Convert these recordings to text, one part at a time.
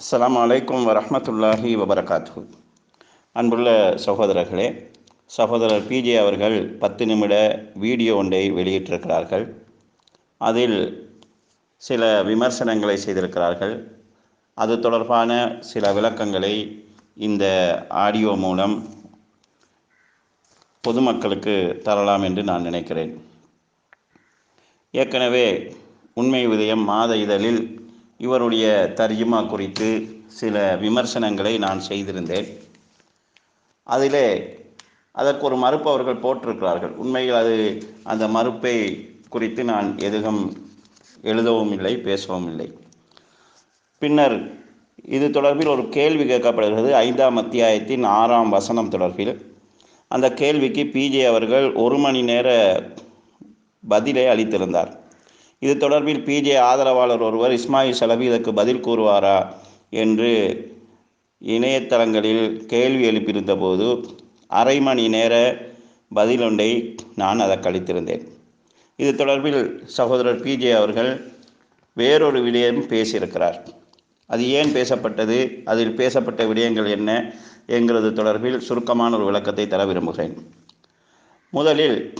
அஸ்லாம் அலைக்கும் வரமத்துல்லாஹி வபரகாத்து அன்புள்ள சகோதரர்களே சகோதரர் பிஜே அவர்கள் பத்து நிமிட வீடியோ ஒன்றை வெளியிட்டிருக்கிறார்கள். அதில் சில விமர்சனங்களை செய்திருக்கிறார்கள். அது தொடர்பான சில விளக்கங்களை இந்த ஆடியோ மூலம் பொதுமக்களுக்கு தரலாம் என்று நான் நினைக்கிறேன். ஏற்கனவே உண்மை உதயம் மாத இதழில் இவருடைய தர்ஜுமா குறித்து சில விமர்சனங்களை நான் செய்திருந்தேன். அதிலே அதற்கு ஒரு மறுப்பு அவர்கள் போட்டிருக்கிறார்கள். உண்மையில் அது அந்த மறுப்பை குறித்து நான் எதுவும் எழுதவும் இல்லை பேசவும் இல்லை. பின்னர் இது தொடர்பில் ஒரு கேள்வி கேட்கப்படுகிறது. ஐந்தாம் அத்தியாயத்தின் ஆறாம் வசனம் தொடர்பில். அந்த கேள்விக்கு பிஜே அவர்கள் ஒரு மணி நேர பதிலை அளித்திருந்தார். இது தொடர்பில் பிஜே ஆதரவாளர் ஒருவர் இஸ்மாயில் சலபி இதற்கு பதில் கூறுவாரா என்று இணையதளங்களில் கேள்வி எழுப்பியிருந்த போது அரை மணி நேர பதிலொன்றை நான் அதை கழித்திருந்தேன் இது தொடர்பில் சகோதரர் பிஜே அவர்கள் வேறொரு விடயம் பேசியிருக்கிறார். அது ஏன் பேசப்பட்டது? அதில் பேசப்பட்ட விடயங்கள் என்ன? என்கிறது தொடர்பில் சுருக்கமான ஒரு விளக்கத்தை தர விரும்புகிறேன். முதலில்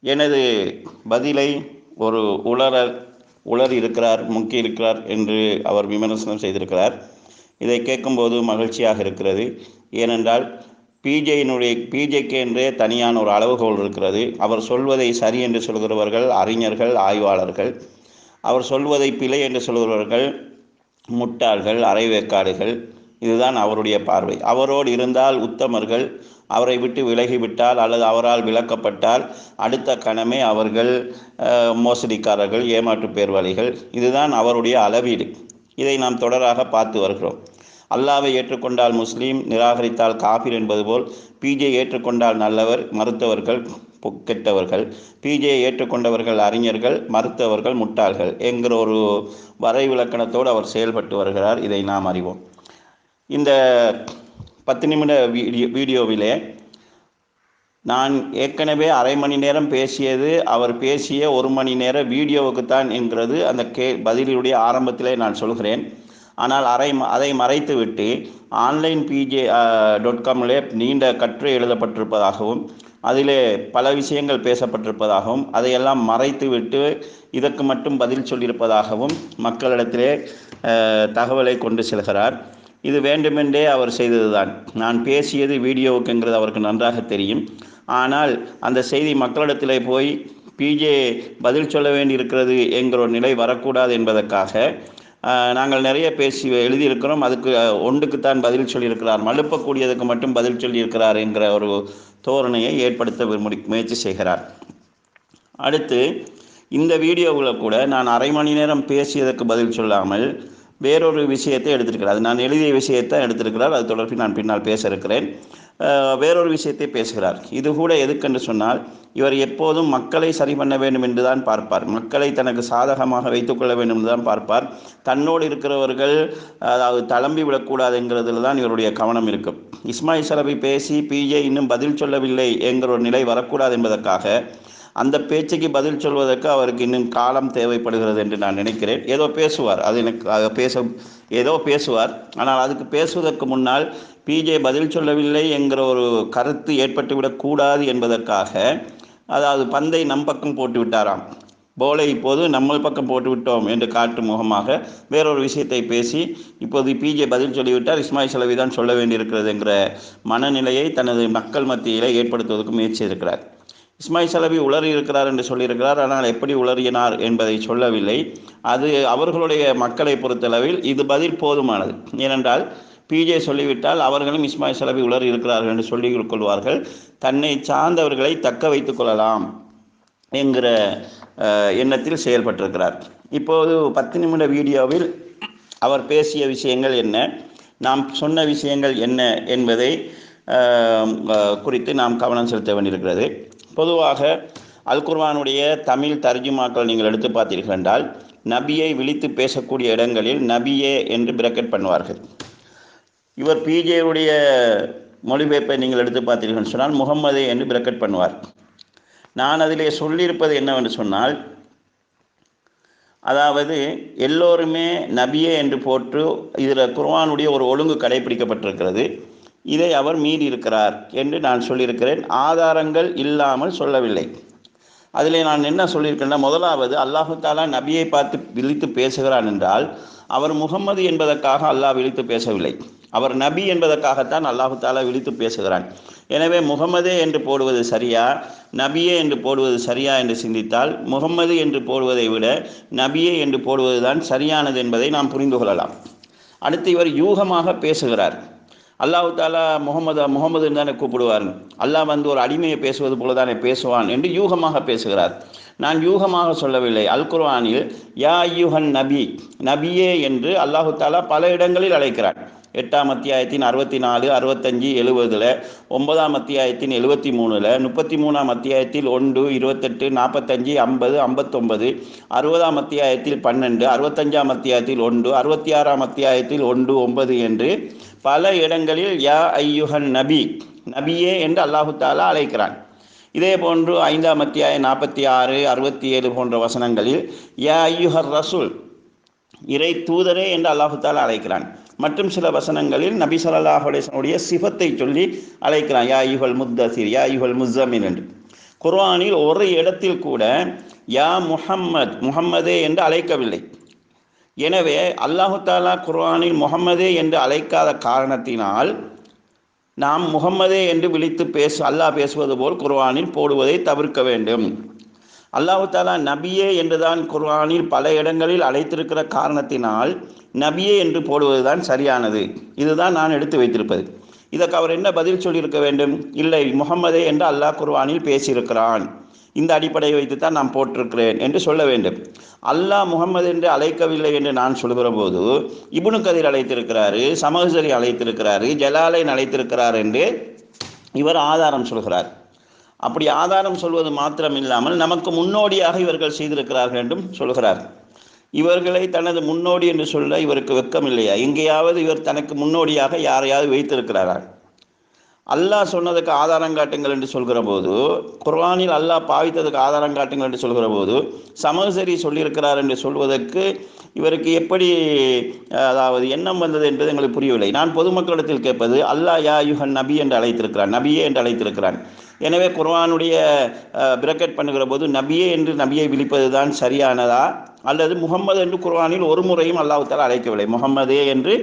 எனது பதிலை ஒரு உலர உலர் இருக்கிறார் முக்கி இருக்கிறார் என்று அவர் விமர்சனம் செய்திருக்கிறார். இதை கேட்கும்போது மகிழ்ச்சியாக இருக்கிறது. ஏனென்றால் பிஜேயினுடைய பிஜேக்கு என்றே தனியான ஒரு அளவுகோல் இருக்கிறது. அவர் சொல்வதை சரி என்று சொல்கிறவர்கள் அறிஞர்கள் ஆய்வாளர்கள். அவர் சொல்வதை பிழை என்று சொல்கிறவர்கள் முட்டாள்கள் அரைவேக்காடுகள். இதுதான் அவருடைய பார்வை. அவரோடு இருந்தால் உத்தமர்கள் அவரை விட்டு விலகிவிட்டால் அல்லது அவரால் விளக்கப்பட்டால் அடுத்த கணமே அவர்கள் மோசடிக்காரர்கள் ஏமாற்று பேர்வழிகள் இதுதான் அவருடைய அளவீடு. இதை நாம் தொடராக பார்த்து வருகிறோம். அல்லாவை ஏற்றுக்கொண்டால் முஸ்லீம் நிராகரித்தால் காபிர் என்பது போல் பிஜே ஏற்றுக்கொண்டால் நல்லவர் மறுத்தவர்கள் கெட்டவர்கள். பிஜே ஏற்றுக்கொண்டவர்கள் அறிஞர்கள் மறுத்தவர்கள் முட்டாள்கள் என்கிற ஒரு வரைவிலக்கணத்தோடு அவர் செயல்பட்டு வருகிறார். இதை நாம் அறிவோம். இந்த பத்து நிமிட வீடியோ வீடியோவிலே நான் ஏற்கனவே அரை மணி நேரம் பேசியது அவர் பேசிய ஒரு மணி நேர வீடியோவுக்குத்தான் என்கிறது அந்த கே பதிலுடைய ஆரம்பத்திலே நான் சொல்கிறேன். ஆனால் அரை அதை மறைத்துவிட்டு ஆன்லைன் பிஜே டாட் காமிலே நீண்ட கற்று எழுதப்பட்டிருப்பதாகவும் அதிலே பல விஷயங்கள் பேசப்பட்டிருப்பதாகவும் அதையெல்லாம் மறைத்துவிட்டு இதற்கு மட்டும் பதில் சொல்லியிருப்பதாகவும் மக்களிடத்திலே தகவலை கொண்டு செல்கிறார். இது வேண்டுமென்றே அவர் செய்ததுதான். நான் பேசியது வீடியோவுக்குங்கிறது அவருக்கு நன்றாக தெரியும். ஆனால் அந்த செய்தி மக்களிடத்திலே போய் பிஜே பதில் சொல்ல வேண்டியிருக்கிறது என்கிற ஒரு நிலை வரக்கூடாது என்பதற்காக நாங்கள் நிறைய பேசி எழுதியிருக்கிறோம். அதுக்கு ஒன்றுக்குத்தான் பதில் சொல்லியிருக்கிறார். மழுப்பக்கூடியதுக்கு மட்டும் பதில் சொல்லியிருக்கிறார் என்கிற ஒரு தோரணையை ஏற்படுத்த முடி முயற்சி செய்கிறார். அடுத்து இந்த வீடியோவில் கூட நான் அரை மணி நேரம் பேசியதற்கு பதில் சொல்லாமல் வேறொரு விஷயத்தை எடுத்திருக்கிறார். அது நான் எழுதிய விஷயத்தை எடுத்திருக்கிறார். அது தொடர்பில் நான் பின்னால் பேச இருக்கிறேன் வேறொரு விஷயத்தை பேசுகிறார். இது கூட எதுக்கென்று சொன்னால் இவர் எப்போதும் மக்களை சரி பண்ண வேண்டும் என்று தான் பார்ப்பார். மக்களை தனக்கு சாதகமாக வைத்துக்கொள்ள வேண்டும் என்று தான் பார்ப்பார். தன்னோடு இருக்கிறவர்கள் அதாவது தளம்பி விடக்கூடாதுங்கிறதுல தான் இவருடைய கவனம் இருக்கும் இஸ்மாயில் சலபி பேசி பிஜே இன்னும் பதில் சொல்லவில்லை என்கிற ஒரு நிலை வரக்கூடாது என்பதற்காக அந்த பேச்சுக்கு பதில் சொல்வதற்கு அவருக்கு இன்னும் காலம் தேவைப்படுகிறது என்று நான் நினைக்கிறேன். ஏதோ பேசுவார். அது எனக்கு பேச ஏதோ பேசுவார். ஆனால் அதுக்கு பேசுவதற்கு முன்னால் பிஜே பதில் சொல்லவில்லை என்கிற ஒரு கருத்து ஏற்பட்டுவிடக்கூடாது என்பதற்காக அதாவது பந்தை நம் பக்கம் போட்டு விட்டாராம் போலை இப்போது நம்ம பக்கம் போட்டு விட்டோம் என்று காட்டும் முகமாக வேறொரு விஷயத்தை பேசி இப்போது பிஜே பதில் சொல்லிவிட்டார். இஸ்மாயில் செலவி தான் சொல்ல வேண்டியிருக்கிறது என்கிற மனநிலையை தனது மக்கள் மத்தியில் ஏற்படுத்துவதற்கு முயற்சி இருக்கிறார் இஸ்மாயில் சலபி உளறி இருக்கிறார் என்று சொல்லியிருக்கிறார். ஆனால் எப்படி உளறினார் என்பதை சொல்லவில்லை. அது அவர்களுடைய மக்களை பொறுத்தளவில் இது பதில் போதுமானது. ஏனென்றால் பிஜே சொல்லிவிட்டால் அவர்களும் இஸ்மாயில் சலபி உளறி இருக்கிறார்கள் என்று சொல்லிக் கொள்வார்கள். தன்னை சார்ந்தவர்களை தக்க வைத்துக் கொள்ளலாம் என்கிற எண்ணத்தில் செயல்பட்டிருக்கிறார். இப்போது பத்து நிமிட வீடியோவில் அவர் பேசிய விஷயங்கள் என்ன? நாம் சொன்ன விஷயங்கள் என்ன என்பதை குறித்து நாம் கவனம் செலுத்த வேண்டியிருக்கிறது. பொதுவாக அல் குர்வானுடைய தமிழ் தர்ஜுமாக்கள் நீங்கள் எடுத்து பார்த்தீர்கள் என்றால் நபியை விழித்து பேசக்கூடிய இடங்களில் நபியே என்று பிரக்கெட் பண்ணுவார்கள். இவர் பிஜேவுடைய மொழிபெயர்ப்பை நீங்கள் எடுத்து பார்த்தீர்கள் சொன்னால் முகம்மதே என்று பிரக்கெட் பண்ணுவார். நான் அதிலே சொல்லியிருப்பது என்னவென்று சொன்னால் அதாவது எல்லோருமே நபியே என்று போட்டு இதில் குர்வானுடைய ஒரு ஒழுங்கு கடைபிடிக்கப்பட்டிருக்கிறது இதை அவர் மீறியிருக்கிறார் என்று நான் சொல்லியிருக்கிறேன். ஆதாரங்கள் இல்லாமல் சொல்லவில்லை. அதில் நான் என்ன சொல்லியிருக்கேன்னா முதலாவது அல்லாஹு தாலா நபியை பார்த்து விழித்து பேசுகிறான் என்றால் அவர் முகம்மது என்பதற்காக அல்லாஹ் விழித்து பேசவில்லை. அவர் நபி என்பதற்காகத்தான் அல்லாஹு தாலா விழித்து பேசுகிறான். எனவே முகமதே என்று போடுவது சரியா? நபியே என்று போடுவது சரியா என்று சிந்தித்தால் முகம்மது என்று போடுவதை விட நபியே என்று போடுவதுதான் சரியானது என்பதை நாம் புரிந்து கொள்ளலாம். அடுத்து இவர் யூகமாக பேசுகிறார். அல்லாஹு தாலா முகமது முகமதுன்னு தானே கூப்பிடுவார் அல்லாஹ் வந்து ஒரு அடிமையை பேசுவது போல தானே பேசுவான் என்று யூகமாக பேசுகிறார். நான் யூகமாக சொல்லவில்லை. அல் குர்ஆனில் யா யூஹன் நபி நபியே என்று அல்லாஹு தாலா பல இடங்களில் அழைக்கிறார். எட்டாம் அத்தியாயத்தின் அறுபத்தி நாலு அறுபத்தஞ்சு எழுபதில் ஒன்பதாம் அத்தியாயத்தின் எழுபத்தி மூணில் முப்பத்தி மூணாம் அத்தியாயத்தில் ஒன்று இருபத்தெட்டு நாற்பத்தஞ்சு ஐம்பது ஐம்பத்தொம்பது அறுபதாம் அத்தியாயத்தில் பன்னெண்டு அறுபத்தஞ்சாம் அத்தியாயத்தில் ஒன்று அறுபத்தி ஆறாம் அத்தியாயத்தில் ஒன்று ஒன்பது என்று பல இடங்களில் யா ஐயுஹன் நபி நபியே என்று அல்லாஹு தாலா அழைக்கிறான். இதே போன்று ஐந்தாம் அத்தியாயம் நாற்பத்தி ஆறு அறுபத்தி ஏழு போன்ற வசனங்களில் யா ஐயுஹர் ரசூல் இறை தூதரே என்று அல்லாஹு தாலா அழைக்கிறான். மற்றும் சில வசனங்களில் நபி ஸல்லல்லாஹு அலைஹி சிஃபத்தை சொல்லி அழைக்கிறான் யா யுகல் முத்தசிர் யா யுகல் முஸ்ஸமின் என்று. குர்ஆனில் ஒரு இடத்தில் கூட யா முஹம்மத் முஹம்மதே என்று அழைக்கவில்லை. எனவே அல்லாஹு தாலா குர்ஆனில் முகம்மதே என்று அழைக்காத காரணத்தினால் நாம் முகம்மதே என்று விழித்து பேசு அல்லாஹ் பேசுவது போல் குர்ஆனில் போடுவதை தவிர்க்க வேண்டும். அல்லாஹு தாலா நபியே என்றுதான் குர்ஆனில் பல இடங்களில் அழைத்திருக்கிற காரணத்தினால் நபியே என்று போடுவதுதான் சரியானது. இதுதான் நான் எடுத்து வைத்திருப்பது. இதற்கு அவர் என்ன பதில் சொல்லியிருக்க வேண்டும்? இல்லை முகமதே என்று அல்லாஹ் குர்வானில் பேசியிருக்கிறான். இந்த அடிப்படையை வைத்துத்தான் நான் போட்டிருக்கிறேன் என்று சொல்ல வேண்டும். அல்லாஹ் முகம்மது என்று அழைக்கவில்லை என்று நான் சொல்கிற போது இபுனு கதிர் அழைத்திருக்கிறாரு சமஹசரி அழைத்திருக்கிறாரு ஜலாலைன் அழைத்திருக்கிறார் என்று இவர் ஆதாரம் சொல்கிறார். அப்படி ஆதாரம் சொல்வது மாத்திரம் இல்லாமல் நமக்கு முன்னோடியாக இவர்கள் செய்திருக்கிறார்கள் என்றும் சொல்கிறார். இவர்களை தனது முன்னோடி என்று சொல்ல இவருக்கு வெக்கம் இல்லையா? எங்கேயாவது இவர் தனக்கு முன்னோடியாக யாரையாவது வைத்திருக்கிறாரா? அல்லாஹ் சொன்னதுக்கு ஆதாரம் காட்டுங்கள் என்று சொல்கிற போது குர்ஆனில் அல்லாஹ் பாவித்ததுக்கு ஆதாரம் காட்டுங்கள் என்று சொல்கிற போது சமசரி சொல்லியிருக்கிறார் என்று சொல்வதற்கு இவருக்கு எப்படி அதாவது எண்ணம் வந்தது என்பது எங்களுக்கு புரியவில்லை. நான் பொதுமக்களிடத்தில் கேட்பது அல்லாஹ் யா யுஹன் நபி என்று அழைத்திருக்கிறான் நபியே என்று அழைத்திருக்கிறான். எனவே குர்வானுடைய பிரக்கெட் பண்ணுகிற போது நபியே என்று நபியை விழிப்பது தான் சரியானதா? அல்லது முகம்மது என்று குர்வானில் ஒரு முறையும் அல்லாஹால் அழைக்கவில்லை. முகம்மதே என்று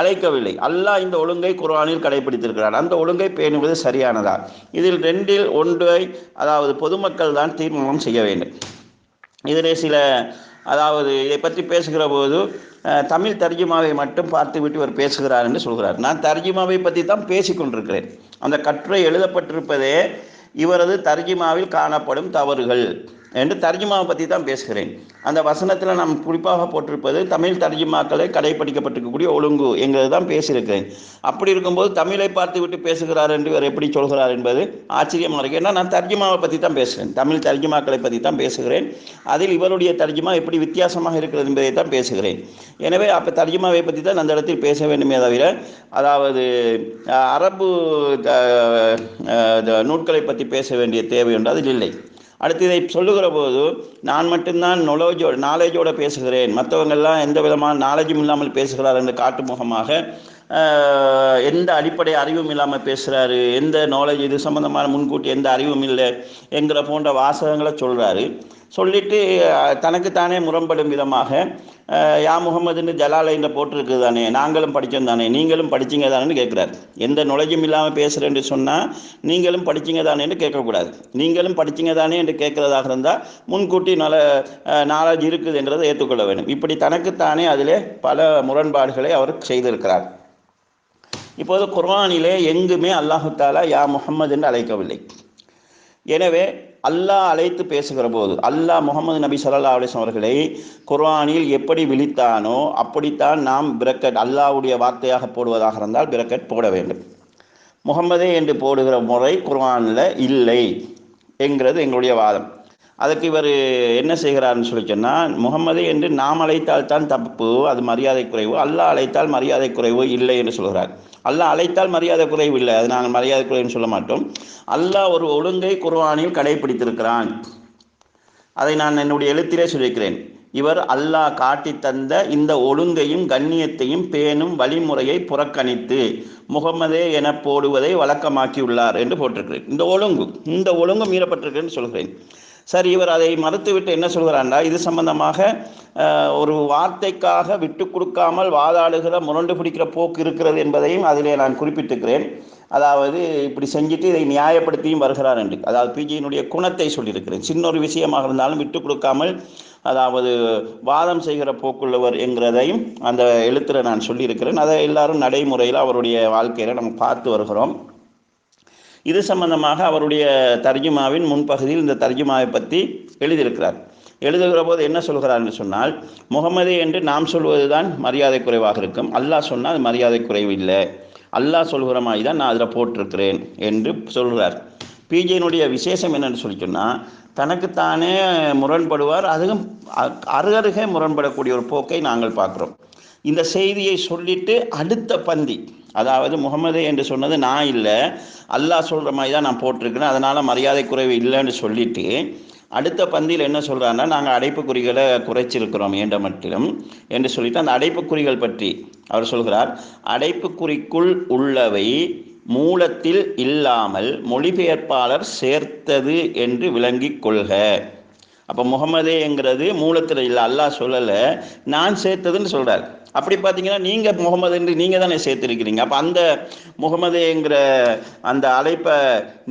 அழைக்கவில்லை. அல்லாஹ் இந்த ஒழுங்கை குர்வானில் கடைபிடித்திருக்கிறார் அந்த ஒழுங்கை பேணுவது சரியானதா? இதில் ரெண்டில் ஒன்றை அதாவது பொதுமக்கள் தான் தீர்மானம் செய்ய வேண்டும். இதிலே சில அதாவது இதை பற்றி பேசுகிற போது தமிழ் தர்ஜுமாவை மட்டும் பார்த்துவிட்டு இவர் பேசுகிறார் என்று சொல்கிறார். நான் தர்ஜிமாவை பற்றி தான் பேசிக்கொண்டிருக்கிறேன். அந்த கட்டுரை எழுதப்பட்டிருப்பதே இவரது தர்ஜிமாவில் காணப்படும் தவறுகள். என்று தர்ஜுமாவை பற்றி தான் பேசுகிறேன். அந்த வசனத்தில் நாம் குறிப்பாக போட்டிருப்பது தமிழ் தர்ஜுமாக்களை கடைப்பிடிக்கப்பட்டிருக்கக்கூடிய ஒழுங்கு என்கிறது தான் பேசியிருக்கிறேன். அப்படி இருக்கும்போது தமிழை பார்த்து விட்டு பேசுகிறார் என்று இவர் எப்படி சொல்கிறார் என்பது ஆச்சரியமாக இருக்கு. ஏன்னா நான் தர்ஜுமாவை பற்றி தான் பேசுகிறேன் தமிழ் தர்ஜுமாக்களை பற்றி தான் பேசுகிறேன். அதில் இவருடைய தர்ஜுமா எப்படி வித்தியாசமாக இருக்கிறது என்பதை தான் பேசுகிறேன். எனவே அப்போ தர்ஜுமாவை பற்றி தான் அந்த இடத்தில் பேச வேண்டுமே தவிர அதாவது அரபு நூட்களை பற்றி பேச வேண்டிய தேவை என்றால் அதில் இல்லை. அடுத்து இதை சொல்லுகிற போது நான் மட்டும்தான் நொலேஜோட நாலேஜோடு பேசுகிறேன். மற்றவங்கெல்லாம் எந்த விதமான நாலேஜும் இல்லாமல் பேசுகிறார் என்று காட்டு முகமாக எந்த அடிப்படை அறிவும் இல்லாமல் பேசுகிறாரு எந்த நாலேஜ் இது சம்மந்தமான முன்கூட்டி எந்த அறிவும் இல்லை என்கிற போன்ற வாசகங்களை சொல்கிறாரு சொல்லிட்டு தனக்குத்தானே முரண்படும் விதமாக யா முகமதுன்னு ஜலாலையில் போட்டிருக்கு தானே நாங்களும் படித்தோம் தானே நீங்களும் படிச்சிங்க தானேன்னு கேட்குறாரு. எந்த நுழைஜும் இல்லாமல் பேசுகிறேன்னு சொன்னால் நீங்களும் படிச்சிங்க தானேன்னு கேட்கக்கூடாது. நீங்களும் படிச்சிங்க தானே என்று கேட்குறதாக இருந்தால் முன்கூட்டி நல நாலேஜ் இருக்குது என்றதை ஏற்றுக்கொள்ள வேண்டும். இப்படி தனக்குத்தானே அதிலே பல முரண்பாடுகளை அவர் செய்திருக்கிறார். இப்போது குர்ஆனிலே எங்குமே அல்லாஹு தாலா யா முகம்மது என்று அழைக்கவில்லை. எனவே அல்லாஹ் அழைத்து பேசுகிற போது அல்லாஹ் முகமது நபி சல்லா அலிஸ்லாம் அவர்களை குர்ஆனில் எப்படி விழித்தானோ அப்படித்தான் நாம் பிரக்கட் அல்லாவுடைய வார்த்தையாக போடுவதாக இருந்தால் பிரக்கட் போட வேண்டும். முகமதே என்று போடுகிற முறை குர்ஆனில் இல்லை என்கிறது எங்களுடைய வாதம். அதுக்கு இவர் என்ன செய்கிறார்னு சொல்லி சொன்னால் முகமது என்று நாம் அழைத்தால் தான் தப்பு அது மரியாதை குறைவு. அல்லாஹ் அழைத்தால் மரியாதை குறைவு இல்லை என்று சொல்கிறார். அல்லாஹ் அழைத்தால் மரியாதை குறைவு இல்லை அது நாங்கள் மரியாதை குறைவுன்னு சொல்ல மாட்டோம். அல்லாஹ் ஒரு ஒழுங்கை குர்வானில் கடைபிடித்திருக்கிறான் அதை நான் என்னுடைய எழுத்திலே சொல்லியிருக்கிறேன். இவர் அல்லாஹ் காட்டி தந்த இந்த ஒழுங்கையும் கண்ணியத்தையும் பேணும் வழிமுறையை புறக்கணித்து முகமதே என போடுவதை வழக்கமாக்கியுள்ளார் என்று போட்டிருக்கிறேன். இந்த ஒழுங்கு இந்த ஒழுங்கு மீறப்பட்டிருக்கிறேன்னு சொல்கிறேன். சரி இவர் அதை மறுத்துவிட்டு என்ன சொல்கிறாண்டா இது சம்பந்தமாக ஒரு வார்த்தைக்காக விட்டு கொடுக்காமல் வாதாடுகிற முரண்டு பிடிக்கிற போக்கு இருக்கிறது என்பதையும் அதிலே நான் குறிப்பிட்டிருக்கிறேன் அதாவது இப்படி செஞ்சுட்டு இதை நியாயப்படுத்தியும் வருகிறார் என்று. அதாவது பிஜியினுடைய குணத்தை சொல்லியிருக்கிறேன். சின்ன ஒரு விஷயமாக இருந்தாலும் விட்டு கொடுக்காமல் அதாவது வாதம் செய்கிற போக்குள்ளவர் என்கிறதையும் அந்த எழுத்தில் நான் சொல்லியிருக்கிறேன். அதை எல்லாரும் நடைமுறையில் அவருடைய வாழ்க்கையில் நம்ம பார்த்து வருகிறோம். இது சம்பந்தமாக அவருடைய தர்ஜுமாவின் முன்பகுதியில் இந்த தர்ஜுமாவை பற்றி எழுதியிருக்கிறார். எழுதுகிற போது என்ன சொல்கிறார் என்று சொன்னால் முகமது என்று நாம் சொல்வதுதான் மரியாதை குறைவாக இருக்கும். அல்லாஹ் சொன்னால் அது மரியாதை குறைவு இல்லை. அல்லாஹ் சொல்கிற மாதிரி தான் நான் அதில் போட்டிருக்கிறேன் என்று சொல்கிறார். பிஜேனுடைய விசேஷம் என்னென்னு சொல்லி சொன்னால் தனக்குத்தானே முரண்படுவார். அதுவும் அ- அருகருகே முரண்படக்கூடிய ஒரு போக்கை நாங்கள் பார்க்குறோம். இந்த செய்தியை சொல்லிட்டு அடுத்த பந்தி அதாவது முகமது என்று சொன்னது நான் இல்லை. அல்லாஹ் சொல்கிற மாதிரி தான் நான் போட்டிருக்கிறேன். அதனால் மரியாதை குறைவு இல்லைன்னு சொல்லிட்டு அடுத்த பந்தியில் என்ன சொல்கிறாங்கன்னா நாங்கள் அடைப்புக்குறிகளை குறைச்சிருக்கிறோம் ஏண்ட மட்டிலும் என்று சொல்லிட்டு அந்த அடைப்புக்குறிகள் பற்றி அவர் சொல்கிறார். அடைப்புக்குறிக்குள் உள்ளவை மூலத்தில் இல்லாமல் மொழிபெயர்ப்பாளர் சேர்த்தது என்று விளங்கிக் கொள்க. அப்போ முகமதேங்கிறது மூலத்தில் இல்லை அல்லாஹ் சொல்லலை. நான் சேர்த்ததுன்னு சொல்கிறார் அப்படி பார்த்தீங்கன்னா நீங்கள் முகமது என்று நீங்கள் தானே சேர்த்துருக்கிறீங்க. அப்போ அந்த முகமதேங்கிற அந்த அழைப்பை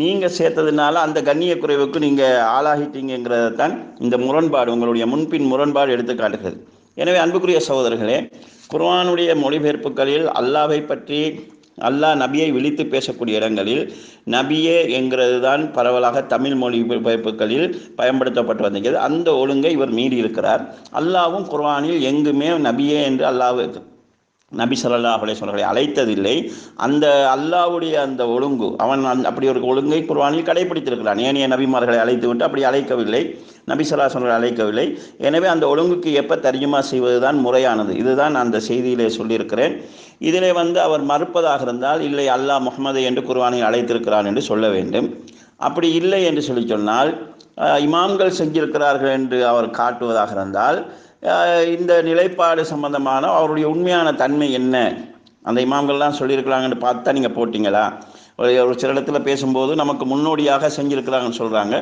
நீங்கள் சேர்த்ததுனால அந்த கண்ணிய குறைவுக்கு நீங்கள் ஆளாகிட்டீங்கிறத தான் இந்த முரண்பாடு உங்களுடைய முன்பின் முரண்பாடு எடுத்து காட்டுகிறது எனவே அன்புக்குரிய சகோதரர்களே குர்ஆனுடைய மொழிபெயர்ப்புகளில் அல்லாவை பற்றி அல்லாஹ் நபியை விழித்து பேசக்கூடிய இடங்களில் நபியே என்கிறது தான் பரவலாக தமிழ் மொழி பயப்புகளில் பயன்படுத்தப்பட்டு வந்திருக்கிறது. அந்த ஒழுங்கை இவர் மீறி இருக்கிறார் அல்லாவும் குர்ஆனில் எங்குமே நபியே என்று அல்லாஹ் நபி சொல்லல்லா அலைஹி வஸல்லம் அழைத்ததில்லை. அந்த அல்லாஹ்வுடைய அந்த ஒழுங்கு அவன் அந்த அப்படி ஒரு ஒழுங்கை குர்வானில் கடைபிடித்திருக்கிறான் ஏனைய நபிமார்களை அழைத்து விட்டு அப்படி அழைக்கவில்லை. நபி ஸல்லல்லாஹு அழைக்கவில்லை. எனவே அந்த ஒழுங்குக்கு எப்போ தர்ஜுமா செய்வதுதான் முறையானது. இதுதான் அந்த செய்தியிலே சொல்லியிருக்கிறேன். இதிலே வந்து அவர் மறுப்பதாக இருந்தால் இல்லை அல்லாஹ் முகமது என்று குர்வானில் அழைத்திருக்கிறான் என்று சொல்ல வேண்டும். அப்படி இல்லை என்று சொல்லி சொன்னால் இமாம்கள் செஞ்சிருக்கிறார்கள் என்று அவர் காட்டுவதாக இருந்தால் இந்த நிலைப்பாடு சம்பந்தமான அவருடைய உண்மையான தன்மை என்ன? அந்த இமாம்கள்லாம் சொல்லியிருக்கிறாங்கன்னு பார்த்தா நீங்கள் போட்டிங்களா? ஒரு சில இடத்துல பேசும்போது நமக்கு முன்னோடியாக செஞ்சுருக்கிறாங்கன்னு சொல்கிறாங்க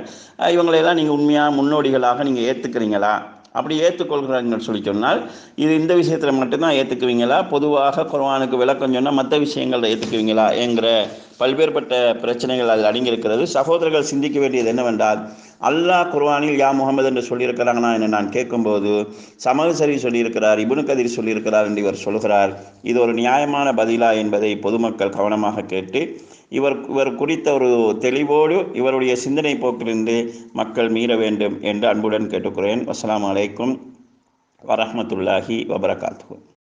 இவங்களையெல்லாம் நீங்கள் உண்மையாக முன்னோடிகளாக நீங்கள் ஏற்றுக்கிறீங்களா அப்படி ஏற்றுக்கொள்கிறாங்கன்னு சொல்லி சொன்னால் இது இந்த விஷயத்தில் மட்டும்தான் ஏற்றுக்குவீங்களா பொதுவாக குர்வானுக்கு விளக்கம் சொன்னால் மற்ற விஷயங்களில் ஏற்றுக்குவீங்களா என்கிற பல்வேறுபட்ட பிரச்சனைகள் அதில் அடங்கியிருக்கிறது. சகோதரர்கள் சிந்திக்க வேண்டியது என்னவென்றால் அல்லாஹ் குர்வானில் யா முகமது என்று சொல்லியிருக்கிறாங்கன்னா என்று நான் கேட்கும்போது சமகசரி சரி சொல்லியிருக்கிறார் இபுனு கதிர் சொல்லியிருக்கிறார் என்று இவர் சொல்கிறார். இது ஒரு நியாயமான பதிலா என்பதை பொதுமக்கள் கவனமாக கேட்டு இவர் இவர் குறித்த ஒரு தெளிவோடு இவருடைய சிந்தனை போக்கிலிருந்து மக்கள் மீற வேண்டும் என்று அன்புடன் கேட்டுக்கிறேன். அஸ்லாம் அலைக்கும் வரமத்துல்லாஹி வபரகாத்து